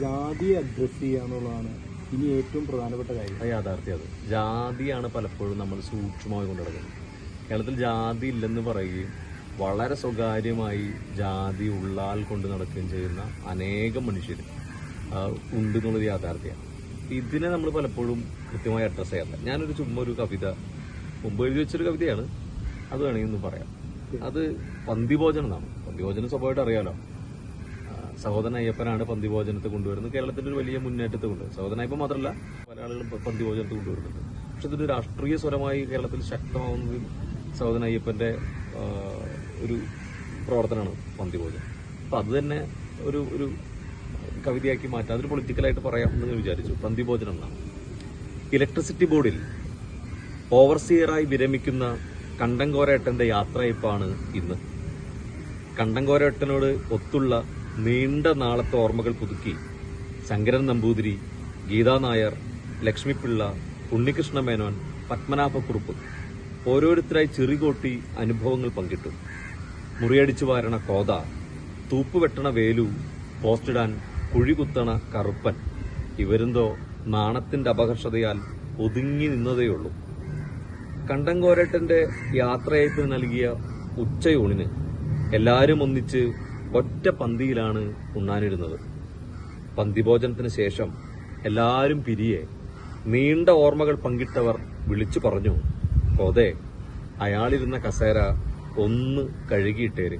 ജാതി അഡ്രസ് ചെയ്യുക എന്നുള്ളതാണ് ഇനി ഏറ്റവും പ്രധാനപ്പെട്ട കാര്യം. യാഥാർത്ഥ്യം അത്. ജാതിയാണ് പലപ്പോഴും നമ്മൾ സൂക്ഷ്മമായി കൊണ്ടു നടക്കുന്നത്. കേരളത്തിൽ ജാതി ഇല്ലെന്ന് പറയുകയും വളരെ സ്വകാര്യമായി ജാതി ഉള്ളാൽ കൊണ്ട് നടക്കുകയും ചെയ്യുന്ന അനേകം മനുഷ്യർ ഉണ്ട് എന്നുള്ളത് യാഥാർത്ഥ്യമാണ്. ഇതിനെ നമ്മൾ പലപ്പോഴും കൃത്യമായി അഡ്രസ്സ് ചെയ്യാറില്ല. ഞാനൊരു ചുമ്മാ ഒരു കവിത മുമ്പ് എഴുതി വെച്ചൊരു കവിതയാണ്. അത് വേണമെങ്കിൽ ഒന്ന് പറയാം. അത് പന്തിഭോജനം എന്നാണ്. പന്തിഭോജനം സ്വഭാവമായിട്ട് അറിയാലോ. ആ, സഹോദരൻ അയ്യപ്പനാണ് പന്തിഭോജനത്തെ കൊണ്ടുവരുന്നത്. കേരളത്തിന്റെ ഒരു വലിയ മുന്നേറ്റത്തെ കൊണ്ട്. സഹോദരൻ അയ്യപ്പൻ മാത്രമല്ല പല ആളുകളും പന്തി പന്തിഭോജനത്തെ കൊണ്ടുവരുന്നുണ്ട്. പക്ഷെ ഇതൊരു രാഷ്ട്രീയ സ്വരമായി കേരളത്തിൽ ശക്തമാവുന്നത് സഹോദരൻ അയ്യപ്പന്റെ ഒരു പ്രവർത്തനമാണ് പന്തിഭോജനം. അപ്പൊ അത് തന്നെ ഒരു ഒരു കവിതയാക്കി മാറ്റാം. അതൊരു പൊളിറ്റിക്കലായിട്ട് പറയാം എന്ന് വിചാരിച്ചു. പന്തിഭോജനം എന്നാണ്. ഇലക്ട്രിസിറ്റി ബോർഡിൽ ഓവർസിയറായി വിരമിക്കുന്ന കണ്ടങ്കോരേട്ടന്റെ യാത്രയപ്പാണ് ഇന്ന്. കണ്ടങ്കോരേട്ടനോട് ഒത്തുള്ള നീണ്ട നാളത്തെ ഓർമ്മകൾ പുതുക്കി. ശങ്കരൻ നമ്പൂതിരി ഗീതാ നായർ ലക്ഷ്മിപ്പിള്ള ഉണ്ണികൃഷ്ണ മേനോൻ പത്മനാഭക്കുറുപ്പ് ഓരോരുത്തരായി ചെറികോട്ടി അനുഭവങ്ങൾ പങ്കിട്ടു. മുറിയടിച്ചു വാരണ കോത തൂപ്പുവെട്ടണ വേലു പോസ്റ്റിടാൻ കുഴികുത്തണ കറുപ്പൻ. ഇവരെന്തോ നാണത്തിന്റെ അപകർഷതയാൽ ഒതുങ്ങി നിന്നതേയുള്ളൂ. കണ്ടങ്കോരട്ടന്റെ യാത്രയയപ്പിന് നൽകിയ ഉച്ചയൂണിന് എല്ലാവരും ഒന്നിച്ച് ഒറ്റ പന്തിയിലാണ് ഉണ്ണാനിരുന്നത് പന്തിഭോജനത്തിന് ശേഷം എല്ലാവരും പിരിയെ നീണ്ട ഓർമ്മകൾ പങ്കിട്ടവർ വിളിച്ചു പറഞ്ഞു കോതെ അയാളിരുന്ന കസേര ഒന്ന് കഴുകിയിട്ടേര്.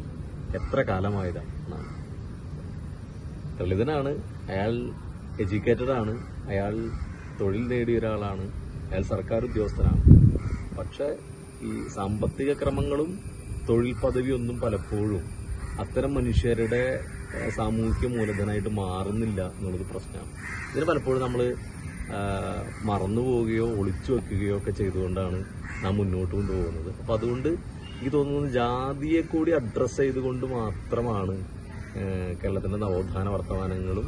എത്ര കാലമായതാണ് ദളിതനാണ് അയാൾ എഡ്യൂക്കേറ്റഡ് ആണ് അയാൾ തൊഴിൽ നേടിയ ഒരാളാണ് അയാൾ സർക്കാർ ഉദ്യോഗസ്ഥനാണ്. പക്ഷേ ഈ സാമ്പത്തിക ക്രമങ്ങളും തൊഴിൽ പദവിയൊന്നും പലപ്പോഴും അത്തരം മനുഷ്യരുടെ സാമൂഹിക മൂലധനമായിട്ട് മാറുന്നില്ല എന്നുള്ളത് പ്രശ്നമാണ് ഇതിന് പലപ്പോഴും നമ്മൾ മറന്നു പോവുകയോ ഒളിച്ചു വെക്കുകയോ ഒക്കെ ചെയ്തുകൊണ്ടാണ് നാം മുന്നോട്ട് കൊണ്ടുപോകുന്നത്. അപ്പം അതുകൊണ്ട് എനിക്ക് തോന്നുന്നത് ജാതിയെ കൂടി അഡ്രസ്സ് ചെയ്തുകൊണ്ട് മാത്രമാണ് കേരളത്തിന്റെ നവോത്ഥാന വർത്തമാനങ്ങളും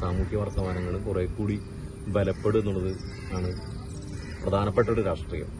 സാമൂഹ്യ വർത്തമാനങ്ങളും കുറേ കൂടി ബലപ്പെടും എന്നുള്ളത് ആണ് പ്രധാനപ്പെട്ട ഒരു രാഷ്ട്രീയം.